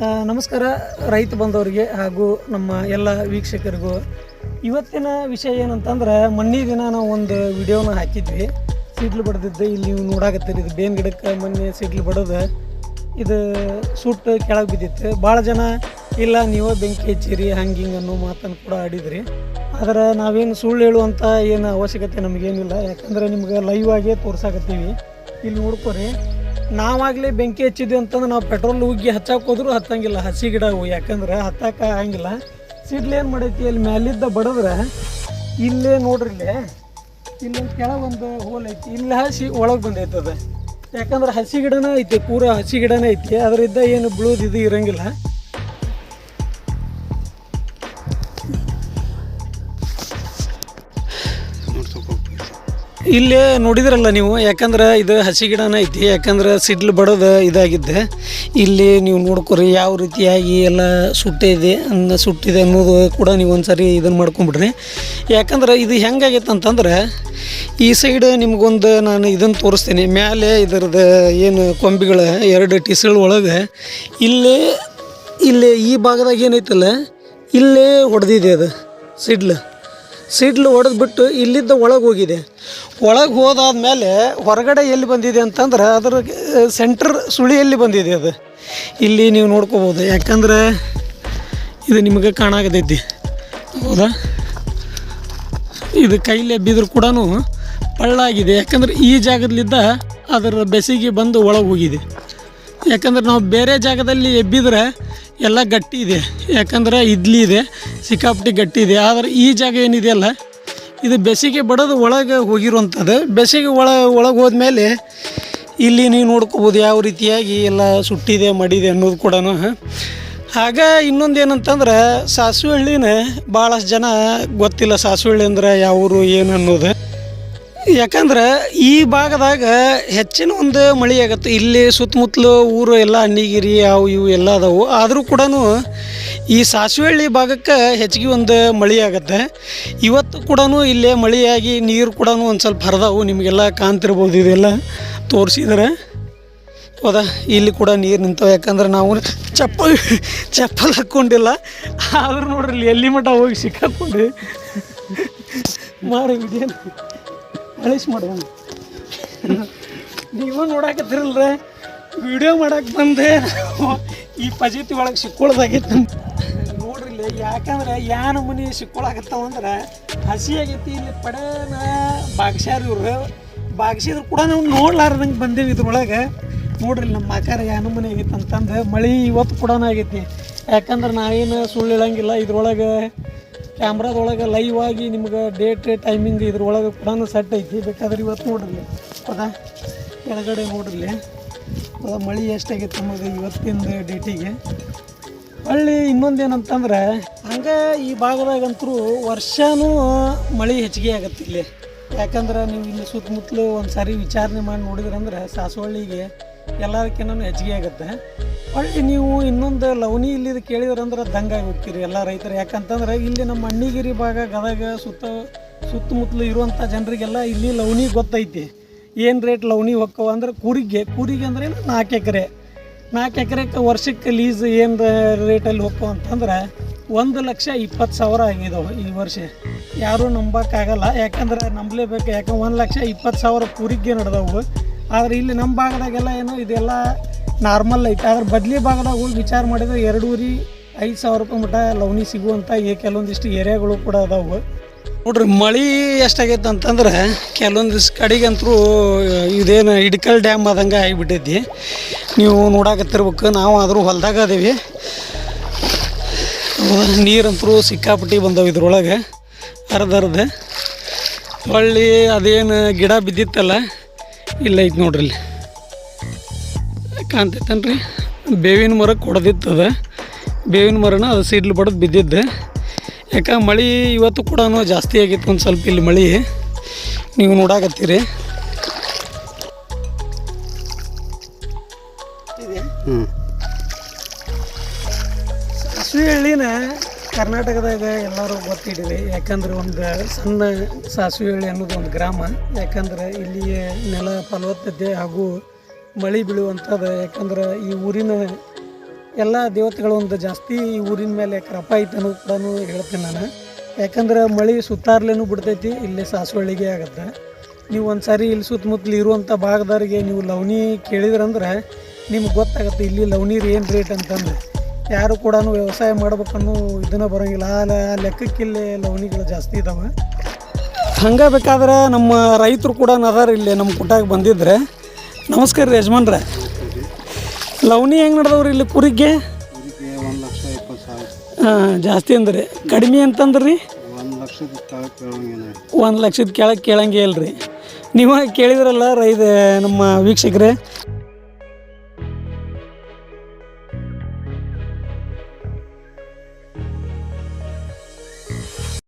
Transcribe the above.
ನಮಸ್ಕಾರ. ರೈತ ಬಂದವರಿಗೆ ಹಾಗೂ ನಮ್ಮ ಎಲ್ಲ ವೀಕ್ಷಕರಿಗೂ. ಇವತ್ತಿನ ವಿಷಯ ಏನಂತಂದ್ರೆ ಮಣ್ಣಿ ದಿನ ನಾವು ಒಂದು ವಿಡಿಯೋನ ಹಾಕಿದ್ವಿ. ಸಿಡ್ಲು ಬಡ್ದಿದ್ದೆ, ಇಲ್ಲಿ ನೀವು ನೋಡಾಕತ್ತೀರಿ. ಇದು ಬೇನ್ ಗಿಡಕ್ಕೆ ಮೊನ್ನೆ ಸಿಡ್ಲು ಬಡೋದು. ಇದು ಸುಟ್ಟು ಕೆಳಗೆ ಬಿದ್ದಿತ್ತು. ಭಾಳ ಜನ, ಇಲ್ಲ, ನೀವೇ ಬೆಂಕಿ ಹಚ್ಚಿರಿ, ಹಂಗೆ ಹಿಂಗೆ ಅನ್ನೋ ಮಾತನ್ನು ಕೂಡ ಆಡಿದ್ರಿ. ಆದರೆ ನಾವೇನು ಸುಳ್ಳು ಹೇಳುವಂಥ ಏನು ಅವಶ್ಯಕತೆ ನಮಗೇನಿಲ್ಲ. ಯಾಕಂದರೆ ನಿಮ್ಗೆ ಲೈವ್ ಆಗೇ ತೋರ್ಸಾಕತ್ತೀವಿ. ಇಲ್ಲಿ ನೋಡ್ಕೊರಿ. ನಾವಾಗಲೇ ಬೆಂಕಿ ಹಚ್ಚಿದ್ವಿ ಅಂತಂದ್ರೆ ನಾವು ಪೆಟ್ರೋಲ್ ಉಗ್ಗಿ ಹಚ್ಚಕ್ಕೆ ಹೋದ್ರೂ ಹತ್ತಂಗಿಲ್ಲ. ಹಸಿ ಗಿಡ ಯಾಕಂದ್ರೆ ಹತ್ತಕ್ಕೆ ಆಗಂಗಿಲ್ಲ. ಸಿಡ್ಲು ಏನು ಮಾಡೈತಿ? ಅಲ್ಲಿ ಮ್ಯಾಲಿದ್ದ ಬಡದ್ರ ಇಲ್ಲೇ ನೋಡ್ರಿ ಇಲ್ಲಿ. ಇಲ್ಲೊಂದು ಕೆಳಗೆ ಒಂದು ಹೋಲ್ ಐತಿ. ಇಲ್ಲಿ ಹಸಿ ಒಳಗೆ ಬಂದೈತೆ ಅದು. ಯಾಕಂದ್ರೆ ಹಸಿ ಗಿಡನೇ ಐತಿ, ಪೂರ ಹಸಿ ಗಿಡನೇ ಐತಿ. ಅದರಿಂದ ಏನು ಬೀಳೋದು ಇದು ಇರಂಗಿಲ್ಲ. ಇಲ್ಲೇ ನೋಡಿದ್ರಲ್ಲ ನೀವು, ಯಾಕಂದ್ರೆ ಇದು ಹಸಿ ಗಿಡನ ಐತಿ, ಯಾಕಂದ್ರೆ ಸಿಡ್ಲು ಬಡದ ಇದಾಗಿದ್ದೆ. ಇಲ್ಲಿ ನೀವು ನೋಡ್ಕೊರಿ, ಯಾವ ರೀತಿಯಾಗಿ ಎಲ್ಲ ಸುಟ್ಟಿದೆ ಅನ್ನ ಸುಟ್ಟಿದೆ ಅನ್ನೋದು ಕೂಡ ನೀವು ಒಂದ್ಸರಿ ಇದನ್ನು ಮಾಡ್ಕೊಂಬಿಡ್ರಿ. ಯಾಕಂದ್ರೆ ಇದು ಹೆಂಗಾಗೈತೆ ಅಂತಂದ್ರೆ, ಈ ಸೈಡ್ ನಿಮ್ಗೊಂದು ನಾನು ಇದನ್ನು ತೋರಿಸ್ತೀನಿ. ಮ್ಯಾಲೆ ಇದರದ್ದು ಏನು ಕೊಂಬಿಗಳ ಎರಡು ಟಿಸಲ್ ಒಳಗೆ ಇಲ್ಲೇ, ಇಲ್ಲಿ ಈ ಭಾಗದಾಗ ಏನೈತಲ್ಲ, ಇಲ್ಲೇ ಹೊಡೆದಿದೆ ಅದು ಸಿಡ್ಲು. ಸಿಡ್ಲು ಹೊಡೆದ್ಬಿಟ್ಟು ಇಲ್ಲಿದ್ದ ಒಳಗೆ ಹೋಗಿದೆ. ಒಳಗೆ ಹೋದಾದ್ಮೇಲೆ ಹೊರಗಡೆ ಎಲ್ಲಿ ಬಂದಿದೆ ಅಂತಂದ್ರೆ ಅದರ ಸೆಂಟ್ರ್ ಸುಳಿಯಲ್ಲಿ ಬಂದಿದೆ ಅದು. ಇಲ್ಲಿ ನೀವು ನೋಡ್ಕೋಬೋದು. ಯಾಕಂದ್ರೆ ಇದು ನಿಮಗೆ ಕಾಣಾಕತೈತಿ ಹೌದಾ? ಇದು ಕೈಲಿ ಬಿದ್ದರೂ ಕೂಡ ಪಳ್ಳಾಗಿದೆ. ಯಾಕಂದ್ರೆ ಈ ಜಾಗದಲ್ಲಿದ್ದ ಅದರ ಬೆಸಿಗೆ ಬಂದು ಒಳಗೆ ಹೋಗಿದೆ. ಯಾಕಂದ್ರೆ ನಾವು ಬೇರೆ ಜಾಗದಲ್ಲಿ ಎಬ್ಬಿದ್ರೆ ಎಲ್ಲ ಗಟ್ಟಿ ಇದೆ. ಯಾಕಂದ್ರೆ ಇಡ್ಲಿ ಇದೆ, ಸಿಕ್ಕಾಪಟ್ಟಿ ಗಟ್ಟಿ ಇದೆ. ಆದರೆ ಈ ಜಾಗ ಏನಿದೆಯಲ್ಲ ಇದು ಬೆಸಿಗೆ ಬಡದು ಒಳಗೆ ಹೋಗಿರುವಂಥದ್ದು. ಬೆಸಿಗೆ ಒಳ, ಒಳಗೆ ಹೋದ್ಮೇಲೆ ಇಲ್ಲಿ ನೀವು ನೋಡ್ಕೋಬೋದು ಯಾವ ರೀತಿಯಾಗಿ ಎಲ್ಲ ಸುಟ್ಟಿದೆ, ಮಡಿದೆ ಅನ್ನೋದು ಕೂಡ ಆಗ ಇನ್ನೊಂದು ಏನಂತಂದ್ರೆ, ಸಾಸಿವೆ ಹಳ್ಳಿನೇ ಭಾಳಷ್ಟು ಜನ ಗೊತ್ತಿಲ್ಲ ಸಾಸಿವೆ ಹಳ್ಳಿ ಅಂದ್ರೆ ಯಾವ ಊರು, ಏನು ಅನ್ನೋದು. ಯಾಕಂದ್ರೆ ಈ ಭಾಗದಾಗ ಹೆಚ್ಚಿನ ಒಂದು ಮಳೆ ಆಗತ್ತೆ. ಇಲ್ಲಿ ಸುತ್ತಮುತ್ತಲು ಊರು ಎಲ್ಲ ಅನ್ನಿಗಿರಿ ಅವು ಇವು ಎಲ್ಲ ಅದಾವು. ಆದರೂ ಕೂಡ ಈ ಸಾಸಿವೆಹಳ್ಳಿ ಭಾಗಕ್ಕೆ ಹೆಚ್ಚಿಗೆ ಒಂದು ಮಳೆ ಆಗತ್ತೆ. ಇವತ್ತು ಕೂಡ ಇಲ್ಲೇ ಮಳೆಯಾಗಿ ನೀರು ಕೂಡ ಒಂದು ಸ್ವಲ್ಪ ಹರಿದಾವು. ನಿಮಗೆಲ್ಲ ಕಾಣ್ತಿರ್ಬೋದು ಇದೆಲ್ಲ. ತೋರಿಸಿದರೆ ಹೌದಾ. ಇಲ್ಲಿ ಕೂಡ ನೀರು ನಿಂತವೆ. ಯಾಕಂದ್ರೆ ನಾವು ಚಪ್ಪಲ್ ಚಪ್ಪಲ್ ಹಾಕ್ಕೊಂಡಿಲ್ಲ ಆದರೂ ನೋಡ್ರಿ ಎಲ್ಲಿ ಮಟ್ಟ ಹೋಗಿ ಸಿಕ್ಕಾಕೊಂಡು. ವಿಡಿಯೋ ಅಳಿಸ್ ಮಾಡೋಣ ನೀವು ನೋಡಾಕತ್ತಿರಲ್ರ? ವಿಡಿಯೋ ಮಾಡಕ್ಕೆ ಬಂದೆ. ಈ ಪಜಿತಿ ಒಳಗೆ ನೋಡ್ರಿ ಇಲ್ಲಿ ಯಾಕಂದ್ರೆ ಯಾ ನಮೂನಿ ಸಿಕ್ಕೊಳಕತ್ತಾವ ಅಂದ್ರೆ ಹಸಿ ಆಗೈತಿ ಇಲ್ಲಿ ಪಡೇನ ಬಾಗ್ಸ್ಯಾರ ಇವರು. ಬಾಗ್ಸಿದ್ರು ಕೂಡ ನಾವು ನೋಡ್ಲಾರ್ದಂಗೆ ಬಂದೇವಿ ಇದ್ರೊಳಗೆ. ನೋಡ್ರಿ ನಮ್ಮ ಆಕಾರ ಯಾ ನಮೂನಿ ಆಗೈತೆ ಅಂತಂದು ಮಳೆ ಇವತ್ತು ಕೂಡ ಆಗೈತಿ. ಯಾಕಂದ್ರೆ ನಾವೇನು ಸುಳ್ಳು ಇಳಂಗಿಲ್ಲ ಇದ್ರೊಳಗೆ ಕ್ಯಾಮ್ರಾದೊಳಗೆ ಲೈವ್ ಆಗಿ ನಿಮ್ಗೆ ಡೇಟ್ ಟೈಮಿಂಗ್ ಇದ್ರೊಳಗೆ ಕೂಡ ಸೆಟ್ ಐತಿ. ಬೇಕಾದ್ರೆ ಇವತ್ತು ನೋಡ್ರಿ. ಹೌದಾ ಕೆಳಗಡೆ ನೋಡ್ರಿ. ಹೌದಾ ಮಳೆ ಎಷ್ಟಾಗೈತೆ ನಮಗೆ ಇವತ್ತಿನ ಡೇಟಿಗೆ ಹೊಳ್ಳಿ ಇನ್ನೊಂದು ಏನಂತಂದ್ರೆ, ಹಂಗೆ ಈ ಭಾಗದಾಗಂತೂ ವರ್ಷನೂ ಮಳೆ ಹೆಚ್ಚಿಗೆ ಆಗತ್ತೆ ಇಲ್ಲಿ. ಯಾಕಂದ್ರೆ ನೀವು ಇಲ್ಲಿ ಸುತ್ತಮುತ್ತಲು ಒಂದು ಸಾರಿ ವಿಚಾರಣೆ ಮಾಡಿ ನೋಡಿದ್ರಂದ್ರೆ ಸಾಸವಳ್ಳಿಗೆ ಎಲ್ಲದಕ್ಕಿಂತ ಹೆಚ್ಚಿಗೆ ಆಗುತ್ತೆ. ಹೊಳ್ಳಿ ನೀವು ಇನ್ನೊಂದು ಲವಣಿ ಇಲ್ಲಿ ಕೇಳಿದ್ರಂದ್ರೆ ದಂಗಾಗಿ ಹೋಗ್ತೀರಿ ಎಲ್ಲ ರೈತರು. ಯಾಕಂತಂದ್ರೆ ಇಲ್ಲಿ ನಮ್ಮ ಅಣ್ಣಿಗಿರಿ ಭಾಗ, ಗದಗ, ಸುತ್ತ, ಸುತ್ತಮುತ್ತಲು ಇರುವಂಥ ಜನರಿಗೆಲ್ಲ ಇಲ್ಲಿ ಲವಣಿ ಗೊತ್ತೈತಿ. ಏನು ರೇಟ್ ಲವಣಿ ಹೊಕ್ಕವ ಅಂದ್ರೆ ಕೂರಿಗೆ ಕೂರಿಗೆ ಅಂದ್ರೆ ಏನು? ನಾಲ್ಕು ಎಕರೆ. ನಾಲ್ಕು ಎಕರೆಗೆ ವರ್ಷಕ್ಕೆ ಲೀಸ್ ಏನು ರೇಟಲ್ಲಿ ಹೋಗ್ತವೆ ಅಂತಂದ್ರೆ ಒಂದು ಲಕ್ಷ ಇಪ್ಪತ್ತು ಸಾವಿರ ಆಗಿದಾವೆ ಈ ವರ್ಷ. ಯಾರೂ ನಂಬಕ್ಕಾಗಲ್ಲ. ಯಾಕಂದ್ರೆ ನಂಬಲೇಬೇಕು. ಯಾಕಂದ್ರೆ ಒಂದು ಲಕ್ಷ ಇಪ್ಪತ್ತು ಸಾವಿರ ಕೂರಿಗೆ ನಡೆದವು. ಆದ್ರೆ ಇಲ್ಲಿ ನಮ್ಮ ಭಾಗದಾಗೆಲ್ಲ ಏನು, ಇದೆಲ್ಲ ನಾರ್ಮಲ್ ಐತೆ. ಆದ್ರೆ ಬದ್ಲಿ ಭಾಗದಾಗ ಹೋಗಿ ವಿಚಾರ ಮಾಡಿದ್ರೆ ಎರಡೂರಿ ಐದು ಸಾವಿರ ರೂಪಾಯಿ ಮಟ್ಟ ಲವಣಿ ಸಿಗುವಂಥ ಈ ಕೆಲವೊಂದಿಷ್ಟು ಏರಿಯಾಗಳು ಕೂಡ ಅದಾವ. ನೋಡ್ರಿ, ಮಳೆ ಎಷ್ಟಾಗೈತೆ ಅಂತಂದ್ರೆ ಕೆಲವೊಂದಿಷ್ಟು ಕಡೆಗಂತರೂ, ಇದೇನು ಇಡ್ಕಲ್ ಡ್ಯಾಮ್ ಆದಂಗೆ ಆಗಿಬಿಟ್ಟೈತಿ. ನೀವು ನೋಡಾಕತ್ತಿರ್ಬೇಕು, ನಾವು ಆದರೂ ಹೊಲ್ದಾಗ ಅದೀವಿ. ನೀರಂತರೂ ಸಿಕ್ಕಾಪಟ್ಟಿ ಬಂದವು ಇದ್ರೊಳಗೆ ಅರ್ಧ ಅರ್ಧ ಹೊಳ್ಳಿ ಅದೇನು ಗಿಡ ಬಿದ್ದಿತ್ತಲ್ಲ ಇಲ್ಲ ಐತೆ ನೋಡ್ರಿ ಇಲ್ಲಿ ಕಾಣ್ತೈತನ್ರಿ ಬೇವಿನ ಮರ ಕೊಡದಿತ್ತದ. ಬೇವಿನ ಮರನ ಅದು ಸಿಡ್ಲು ಬಡದು ಬಿದ್ದಿದ್ದೆ. ಯಾಕೆ ಮಳೆ ಇವತ್ತು ಕೂಡ ಜಾಸ್ತಿ ಆಗಿತ್ತು ಒಂದು ಸ್ವಲ್ಪ ಇಲ್ಲಿ ಮಳೆ. ನೀವು ನೋಡಾಕತ್ತೀರಿ. ಹ್ಞೂ ಕರ್ನಾಟಕದಾಗ ಎಲ್ಲರೂ ಗೊತ್ತಿಡಿರಿ ಯಾಕಂದ್ರೆ ಒಂದು ಸಣ್ಣ ಸಾಸಿವೆ ಹಳ್ಳಿ ಅನ್ನೋದು ಒಂದು ಗ್ರಾಮ. ಯಾಕಂದ್ರೆ ಇಲ್ಲಿ ನೆಲ ಫಲವತ್ತತೆ ಹಾಗೂ ಮಳೆ ಬೀಳುವಂಥದ್ದು, ಯಾಕಂದ್ರೆ ಈ ಊರಿನ ಎಲ್ಲ ದೇವತೆಗಳು ಒಂದು ಜಾಸ್ತಿ ಈ ಊರಿನ ಮೇಲೆ ಕ್ರಪ ಐತೆ ಅನ್ನೋದು ಕೂಡ ಹೇಳ್ತೀನಿ ನಾನು. ಯಾಕಂದ್ರೆ ಮಳೆ ಸುತ್ತಾರ್ಲೇನು ಬಿಡ್ತೈತಿ, ಇಲ್ಲಿ ಸಾಸವಳ್ಳಿಗೆ ಆಗುತ್ತೆ. ನೀವು ಒಂದು ಸಾರಿ ಇಲ್ಲಿ ಸುತ್ತಮುತ್ತಲು ಇರುವಂಥ ಭಾಗದವ್ರಿಗೆ ನೀವು ಲವಣಿ ಕೇಳಿದ್ರಂದ್ರೆ ನಿಮ್ಗೆ ಗೊತ್ತಾಗುತ್ತೆ ಇಲ್ಲಿ ಲವಣಿ ಏನು ರೇಟ್ ಅಂತಂದ್ರೆ. ಯಾರು ಕೂಡ ವ್ಯವಸಾಯ ಮಾಡ್ಬೇಕನ್ನೋ ಇದನ್ನ ಬರೋಂಗಿಲ್ಲ. ಆ ಲೆಕ್ಕಕ್ಕಿಲ್ಲೇ ಲವಣಿಗಳು ಜಾಸ್ತಿ ಇದಾವೆ. ಹಂಗೆ ಬೇಕಾದ್ರೆ ನಮ್ಮ ರೈತರು ಕೂಡ ಅದಾರ ಇಲ್ಲಿ ನಮ್ಮ ಕುಟಾಗ ಬಂದಿದ್ರೆ. ನಮಸ್ಕಾರ ರೀ ಯಜಮಾನ್ರೆ. ಲವಣಿ ಹೆಂಗೆ ನಡೆದವ್ರಿ ಇಲ್ಲಿ ಕುರಿಗೆ ಜಾಸ್ತಿ ಅಂದ್ರಿ. ಕಡಿಮೆ ಅಂತಂದ್ರಿ? ರೀ ಒಂದು ಲಕ್ಷದ ಕೆಳಗೆ ಕೇಳಂಗೇ ಒಂದು ಲಕ್ಷದ ಕೆಳಗೆ ಕೇಳಂಗೆ ಇಲ್ರಿ. ನೀವು ಕೇಳಿದ್ರಲ್ಲ ರೈತ ನಮ್ಮ ವೀಕ್ಷಕರೇ.